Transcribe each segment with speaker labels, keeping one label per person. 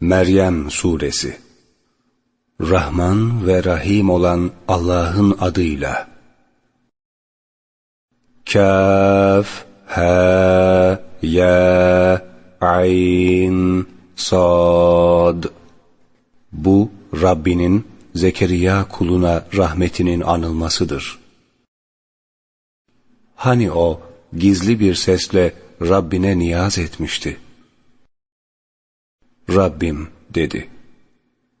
Speaker 1: Meryem Suresi Rahman ve Rahim olan Allah'ın adıyla Kaf, Ha, Ya, Ayn, Sad Bu Rabbinin Zekeriya kuluna rahmetinin anılmasıdır. Hani o gizli bir sesle Rabbine niyaz etmişti. Rabbim dedi.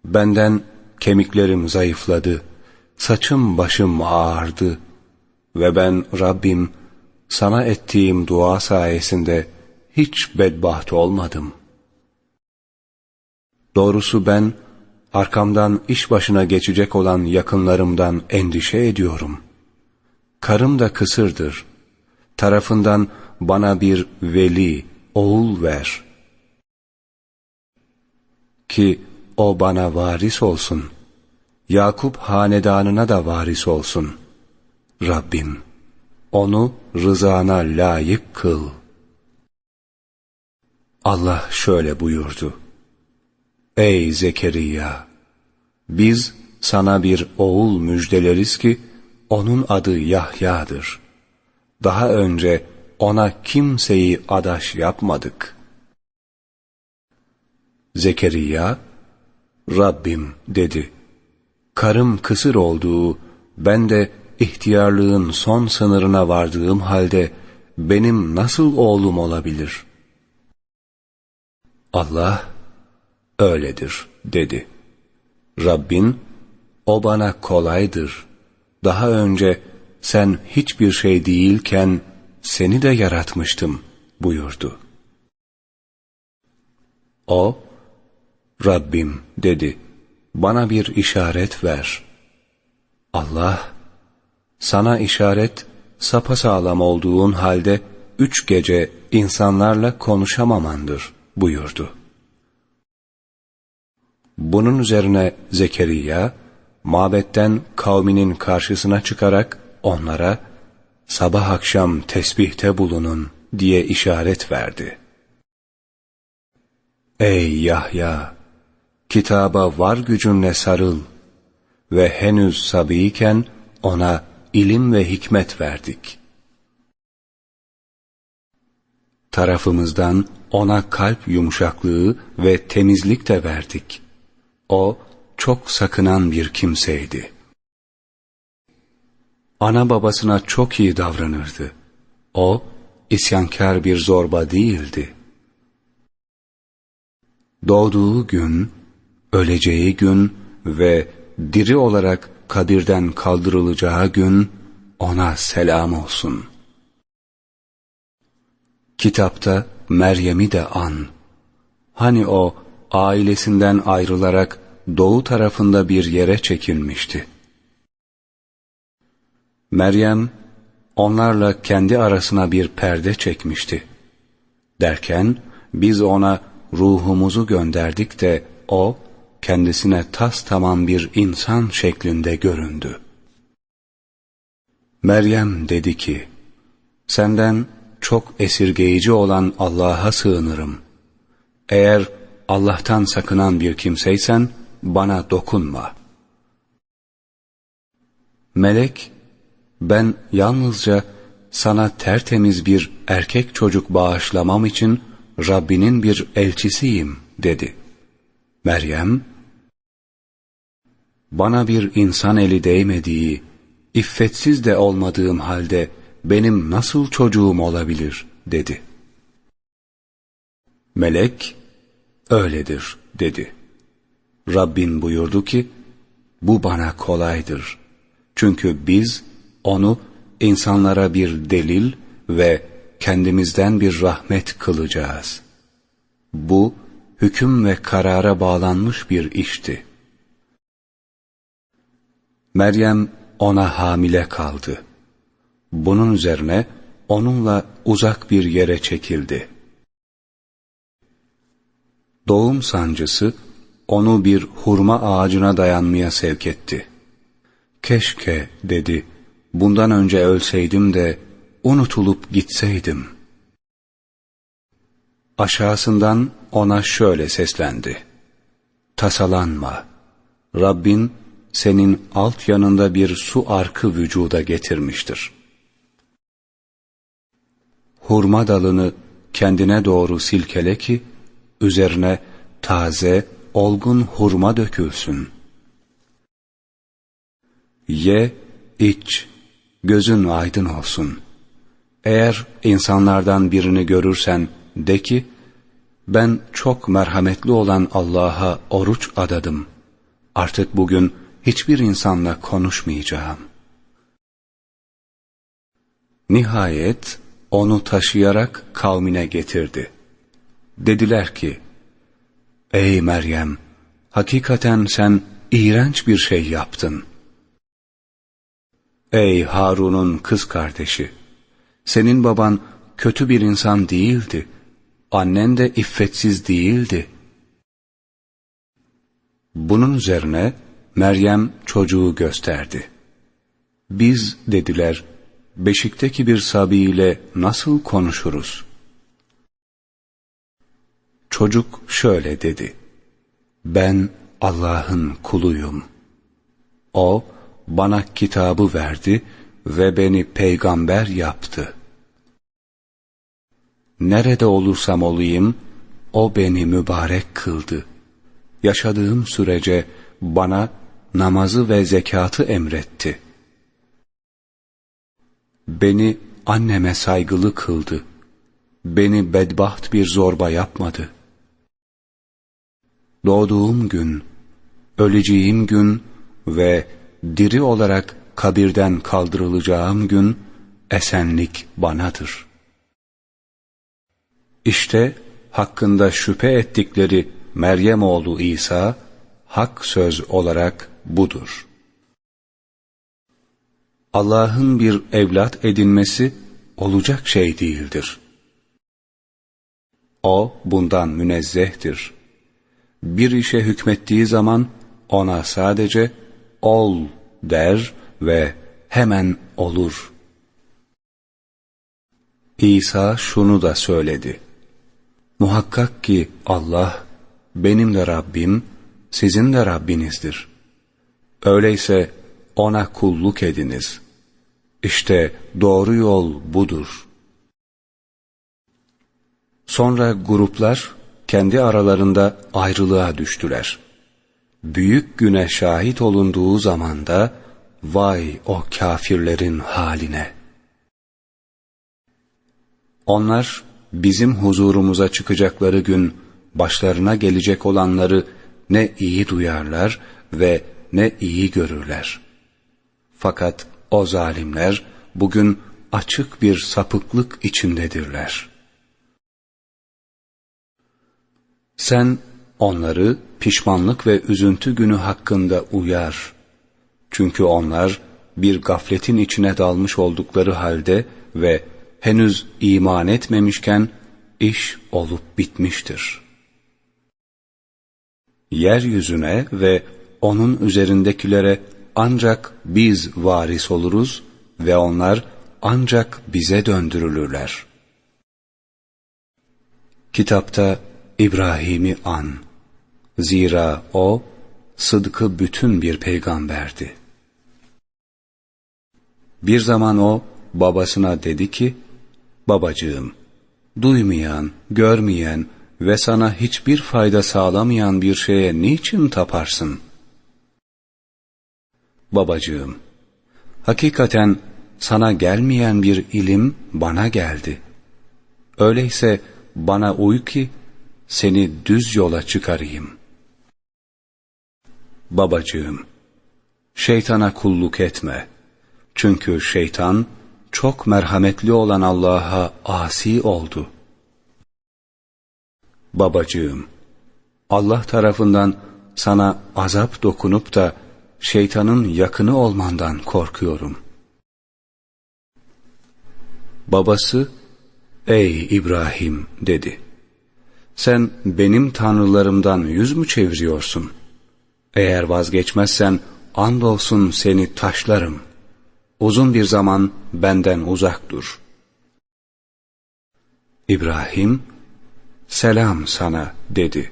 Speaker 1: Benden kemiklerim zayıfladı, saçım başım ağardı ve ben Rabbim sana ettiğim dua sayesinde hiç bedbaht olmadım. Doğrusu ben arkamdan iş başına geçecek olan yakınlarımdan endişe ediyorum. Karım da kısırdır. Tarafından bana bir veli, oğul ver.'' Ki o bana varis olsun. Yakup hanedanına da varis olsun. Rabbim, onu rızana layık kıl. Allah şöyle buyurdu. Ey Zekeriya! Biz sana bir oğul müjdeleriz ki, onun adı Yahya'dır. Daha önce ona kimseyi adaş yapmadık.'' Zekeriya, Rabbim dedi. Karım kısır olduğu, ben de ihtiyarlığın son sınırına vardığım halde benim nasıl oğlum olabilir? Allah, öyledir dedi. Rabbin, o bana kolaydır. Daha önce sen hiçbir şey değilken seni de yaratmıştım buyurdu. O, Rabbim dedi, bana bir işaret ver. Allah, sana işaret sapasağlam olduğun halde üç gece insanlarla konuşamamandır buyurdu. Bunun üzerine Zekeriya, mabetten kavminin karşısına çıkarak onlara, sabah akşam tesbihte bulunun diye işaret verdi. Ey Yahya! Kitaba var gücünle sarıl ve henüz sabiyken ona ilim ve hikmet verdik. Tarafımızdan ona kalp yumuşaklığı ve temizlik de verdik. O çok sakınan bir kimseydi. Ana babasına çok iyi davranırdı. O isyankar bir zorba değildi. Doğduğu gün öleceği gün ve diri olarak kabirden kaldırılacağı gün ona selam olsun. Kitapta Meryem'i de an. Hani o ailesinden ayrılarak doğu tarafında bir yere çekilmişti. Meryem onlarla kendi arasına bir perde çekmişti. Derken biz ona ruhumuzu gönderdik de o kendisine tas tamam bir insan şeklinde göründü. Meryem dedi ki, senden çok esirgeyici olan Allah'a sığınırım. Eğer Allah'tan sakınan bir kimseysen bana dokunma. Melek, ben yalnızca sana tertemiz bir erkek çocuk bağışlamam için Rabbinin bir elçisiyim dedi. Meryem, bana bir insan eli değmediği, iffetsiz de olmadığım halde benim nasıl çocuğum olabilir dedi. Melek, öyledir dedi. Rabbin buyurdu ki, bu bana kolaydır. Çünkü biz onu insanlara bir delil ve kendimizden bir rahmet kılacağız. Bu, hüküm ve karara bağlanmış bir işti. Meryem ona hamile kaldı. Bunun üzerine onunla uzak bir yere çekildi. Doğum sancısı onu bir hurma ağacına dayanmaya sevk etti. Keşke dedi, bundan önce ölseydim de unutulup gitseydim. Aşağısından ona şöyle seslendi. tasalanma. Rabbin senin alt yanında bir su arkı vücuda getirmiştir. Hurma dalını kendine doğru silkele ki, üzerine taze, olgun hurma dökülsün. Ye, iç, gözün aydın olsun. Eğer insanlardan birini görürsen, de ki, ben çok merhametli olan Allah'a oruç adadım. Artık bugün hiçbir insanla konuşmayacağım. Nihayet onu taşıyarak kavmine getirdi. Dediler ki, Ey Meryem! Hakikaten sen iğrenç bir şey yaptın. Ey Harun'un kız kardeşi! Senin baban kötü bir insan değildi. Annen de iffetsiz değildi. Bunun üzerine Meryem çocuğu gösterdi. Biz dediler, beşikteki bir sabiyle nasıl konuşuruz? Çocuk şöyle dedi, ben Allah'ın kuluyum. O, bana kitabı verdi ve beni peygamber yaptı. Nerede olursam olayım, o beni mübarek kıldı. Yaşadığım sürece bana namazı ve zekatı emretti. Beni anneme saygılı kıldı. Beni bedbaht bir zorba yapmadı. Doğduğum gün, öleceğim gün ve diri olarak kabirden kaldırılacağım gün esenlik banadır. İşte hakkında şüphe ettikleri Meryem oğlu İsa hak söz olarak budur. Allah'ın bir evlat edinmesi olacak şey değildir. O bundan münezzehtir. Bir işe hükmettiği zaman ona sadece ol der ve hemen olur. İsa şunu da söyledi. Muhakkak ki Allah benim de Rabbim, sizin de Rabbinizdir. Öyleyse ona kulluk ediniz. İşte doğru yol budur. Sonra gruplar kendi aralarında ayrılığa düştüler. Büyük güne şahit olunduğu zamanda vay o kafirlerin haline. Onlar bizim huzurumuza çıkacakları gün başlarına gelecek olanları ne iyi duyarlar ve ne iyi görürler. Fakat o zalimler bugün açık bir sapıklık içindedirler. Sen onları pişmanlık ve üzüntü günü hakkında uyar. Çünkü onlar bir gafletin içine dalmış oldukları halde ve henüz iman etmemişken iş olup bitmiştir. Yeryüzüne ve onun üzerindekilere ancak biz varis oluruz ve onlar ancak bize döndürülürler. Kitapta İbrahim'i an. Zira o, sıdkı bütün bir peygamberdi. Bir zaman o, babasına dedi ki, Babacığım, duymayan, görmeyen ve sana hiçbir fayda sağlamayan bir şeye niçin taparsın? Babacığım, hakikaten sana gelmeyen bir ilim bana geldi. Öyleyse bana uy ki seni düz yola çıkarayım. Babacığım, şeytana kulluk etme. Çünkü şeytan çok merhametli olan Allah'a asi oldu. Babacığım, Allah tarafından sana azap dokunup da şeytanın yakını olmandan korkuyorum. Babası, ey İbrahim dedi. Sen benim tanrılarımdan yüz mü çeviriyorsun? Eğer vazgeçmezsen andolsun seni taşlarım. Uzun bir zaman benden uzak dur. İbrahim, selam sana dedi.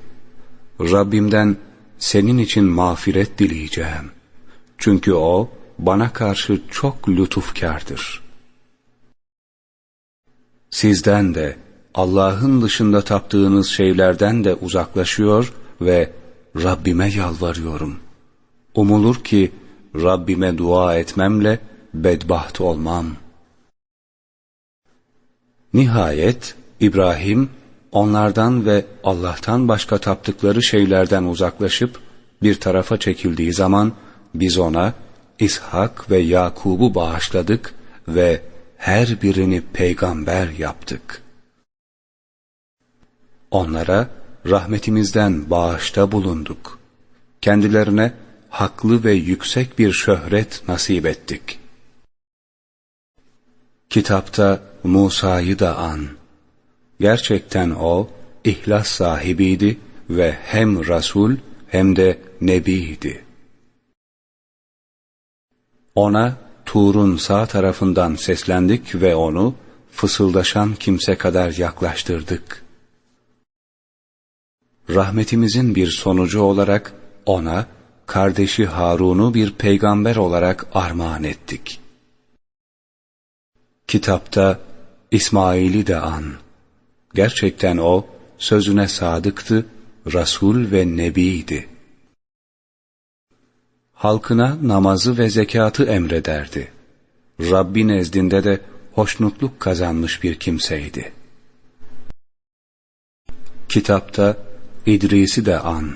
Speaker 1: Rabbimden senin için mağfiret dileyeceğim. Çünkü o bana karşı çok lütufkardır. Sizden de Allah'ın dışında taptığınız şeylerden de uzaklaşıyor ve Rabbime yalvarıyorum. Umulur ki Rabbime dua etmemle bedbaht olmam. Nihayet İbrahim onlardan ve Allah'tan başka taptıkları şeylerden uzaklaşıp bir tarafa çekildiği zaman biz ona İshak ve Yakub'u bağışladık ve her birini peygamber yaptık. Onlara rahmetimizden bağışta bulunduk. Kendilerine haklı ve yüksek bir şöhret nasip ettik. Kitapta Musa'yı da an. Gerçekten o, ihlas sahibiydi ve hem Rasul hem de Nebiydi. Ona Tur'un sağ tarafından seslendik ve onu fısıldaşan kimse kadar yaklaştırdık. Rahmetimizin bir sonucu olarak ona kardeşi Harun'u bir peygamber olarak armağan ettik. Kitapta İsmail'i de an. Gerçekten o sözüne sadıktı, Rasul ve Nebiydi. Halkına namazı ve zekatı emrederdi. Rabbi nezdinde de hoşnutluk kazanmış bir kimseydi. Kitapta İdris'i de an.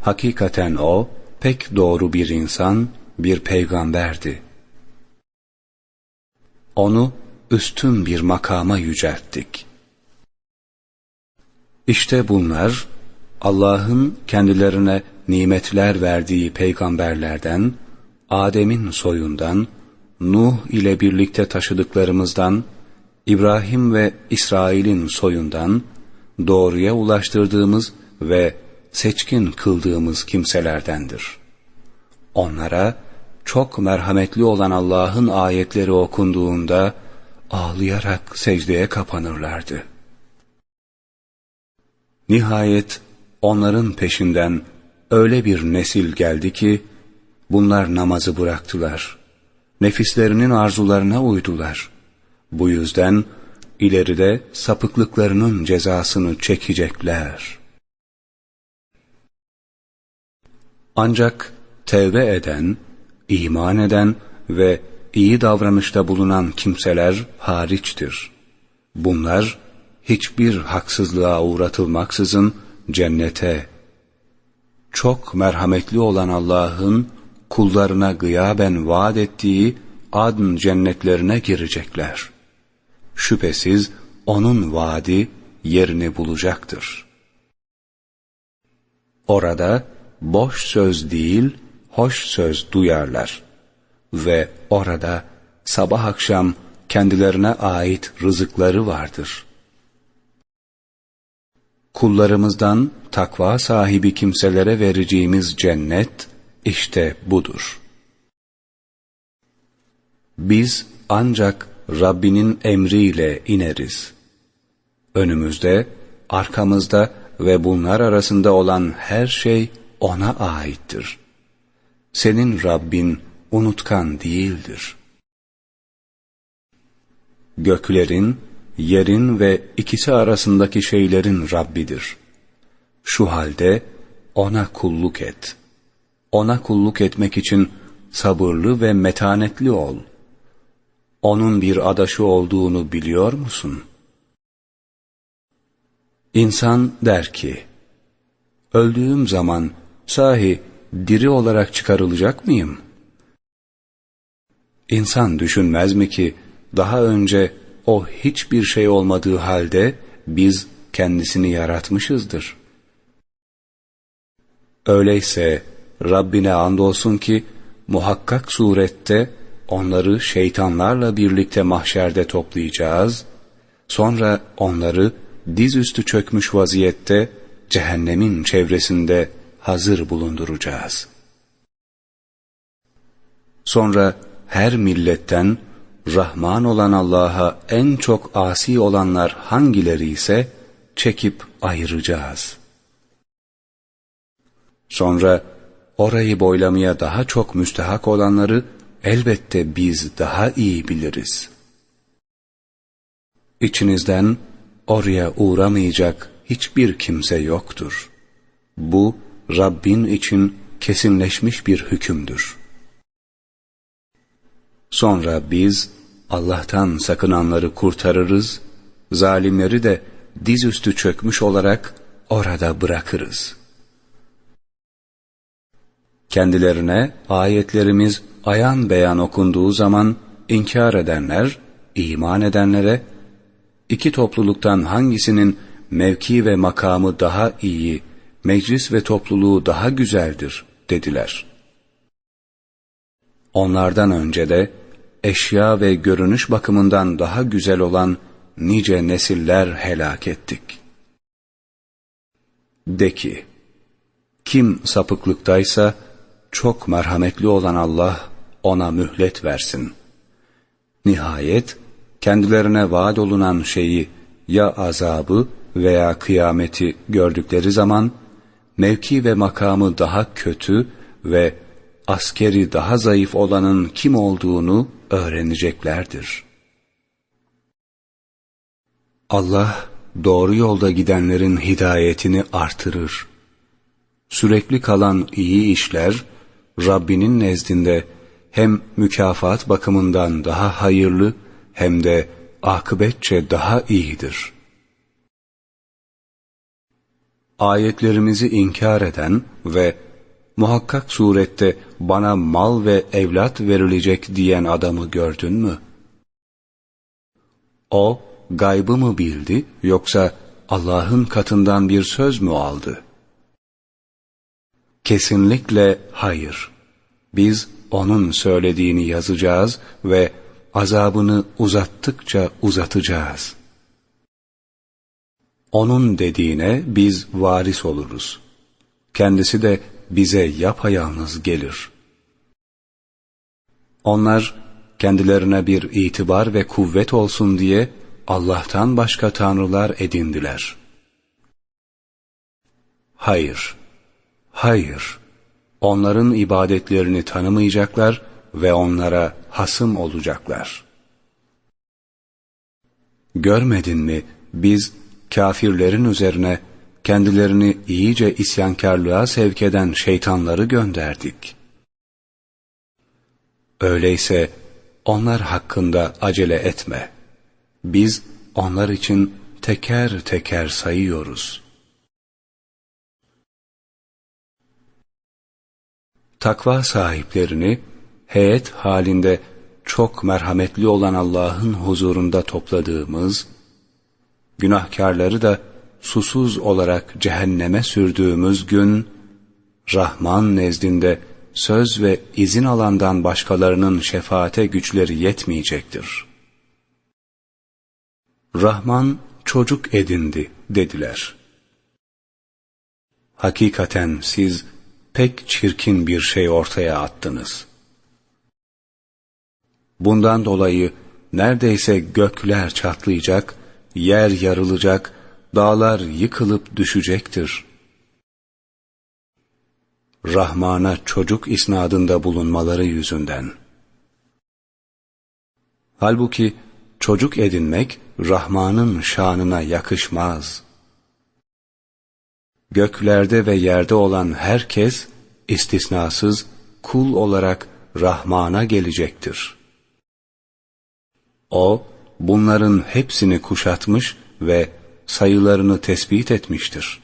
Speaker 1: Hakikaten o pek doğru bir insan, bir peygamberdi. Onu üstün bir makama yücelttik. İşte bunlar Allah'ın kendilerine nimetler verdiği peygamberlerden, Adem'in soyundan, Nuh ile birlikte taşıdıklarımızdan, İbrahim ve İsrail'in soyundan, doğruya ulaştırdığımız ve seçkin kıldığımız kimselerdendir. Onlara çok merhametli olan Allah'ın ayetleri okunduğunda ağlayarak secdeye kapanırlardı. Nihayet onların peşinden öyle bir nesil geldi ki bunlar namazı bıraktılar. Nefislerinin arzularına uydular. Bu yüzden ileride sapıklıklarının cezasını çekecekler. Ancak tevbe eden, iman eden ve iyi davranışta bulunan kimseler hariçtir. Bunlar hiçbir haksızlığa uğratılmaksızın cennete, çok merhametli olan Allah'ın kullarına gıyaben vaat ettiği adn cennetlerine girecekler. Şüphesiz onun vaadi yerini bulacaktır. Orada boş söz değil, hoş söz duyarlar. Ve orada sabah akşam kendilerine ait rızıkları vardır. Kullarımızdan takva sahibi kimselere vereceğimiz cennet işte budur. Biz ancak Rabbinin emriyle ineriz. Önümüzde, arkamızda ve bunlar arasında olan her şey O'na aittir. Senin Rabbin unutkan değildir. Göklerin, yerin ve ikisi arasındaki şeylerin Rabbidir. Şu halde O'na kulluk et. O'na kulluk etmek için sabırlı ve metanetli ol. O'nun bir adaşı olduğunu biliyor musun? İnsan der ki, öldüğüm zaman sahi diri olarak çıkarılacak mıyım? İnsan düşünmez mi ki daha önce o hiçbir şey olmadığı halde biz kendisini yaratmışızdır. Öyleyse Rabbine andolsun ki muhakkak surette onları şeytanlarla birlikte mahşerde toplayacağız, sonra onları dizüstü çökmüş vaziyette cehennemin çevresinde hazır bulunduracağız. Sonra her milletten Rahman olan Allah'a en çok asi olanlar hangileri ise çekip ayıracağız. Sonra orayı boylamaya daha çok müstehak olanları elbette biz daha iyi biliriz. İçinizden oraya uğramayacak hiçbir kimse yoktur. Bu Rabbin için kesinleşmiş bir hükümdür. Sonra biz Allah'tan sakınanları kurtarırız, zalimleri de dizüstü çökmüş olarak orada bırakırız. Kendilerine ayetlerimiz ayan beyan okunduğu zaman inkar edenler, iman edenlere, iki topluluktan hangisinin mevki ve makamı daha iyi, meclis ve topluluğu daha güzeldir dediler. Onlardan önce de eşya ve görünüş bakımından daha güzel olan nice nesiller helak ettik. De ki, kim sapıklıktaysa çok merhametli olan Allah ona mühlet versin. Nihayet kendilerine vaat olunan şeyi ya azabı veya kıyameti gördükleri zaman mevki ve makamı daha kötü ve askeri daha zayıf olanın kim olduğunu öğreneceklerdir. Allah doğru yolda gidenlerin hidayetini artırır. Sürekli kalan iyi işler Rabbinin nezdinde hem mükafat bakımından daha hayırlı hem de akıbetçe daha iyidir. Ayetlerimizi inkar eden ve muhakkak surette bana mal ve evlat verilecek diyen adamı gördün mü? O, gaybı mı bildi yoksa Allah'ın katından bir söz mü aldı? Kesinlikle hayır. Biz onun söylediğini yazacağız ve azabını uzattıkça uzatacağız. Onun dediğine biz varis oluruz. Kendisi de bize yapayalnız gelir. Onlar kendilerine bir itibar ve kuvvet olsun diye Allah'tan başka tanrılar edindiler. Hayır, hayır, onların ibadetlerini tanımayacaklar ve onlara hasım olacaklar. Görmedin mi biz kafirlerin üzerine kendilerini iyice isyankarlığa sevk eden şeytanları gönderdik. Öyleyse onlar hakkında acele etme. Biz onlar için teker teker sayıyoruz. Takva sahiplerini heyet halinde çok merhametli olan Allah'ın huzurunda topladığımız, günahkarları da susuz olarak cehenneme sürdüğümüz gün, Rahman nezdinde söz ve izin alandan başkalarının şefaate güçleri yetmeyecektir. Rahman çocuk edindi dediler. Hakikaten siz pek çirkin bir şey ortaya attınız. Bundan dolayı neredeyse gökler çatlayacak, yer yarılacak, dağlar yıkılıp düşecektir. Rahman'a çocuk isnadında bulunmaları yüzünden. Halbuki çocuk edinmek Rahman'ın şanına yakışmaz. Göklerde ve yerde olan herkes istisnasız kul olarak Rahman'a gelecektir. O, bunların hepsini kuşatmış ve sayılarını tespit etmiştir.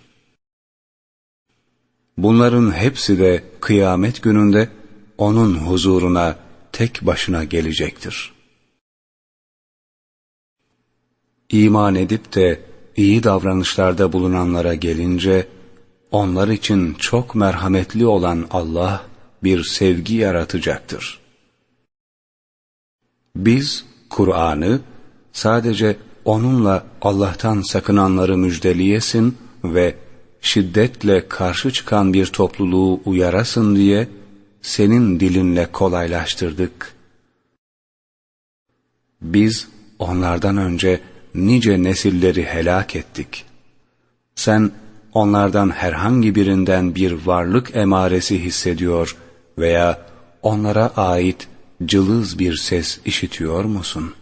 Speaker 1: Bunların hepsi de kıyamet gününde onun huzuruna tek başına gelecektir. İman edip de iyi davranışlarda bulunanlara gelince, onlar için çok merhametli olan Allah bir sevgi yaratacaktır. Biz Kur'an'ı sadece onunla Allah'tan sakınanları müjdeliyesin ve şiddetle karşı çıkan bir topluluğu uyarasın diye senin dilinle kolaylaştırdık. Biz onlardan önce nice nesilleri helak ettik. Sen onlardan herhangi birinden bir varlık emaresi hissediyor veya onlara ait cılız bir ses işitiyor musun?''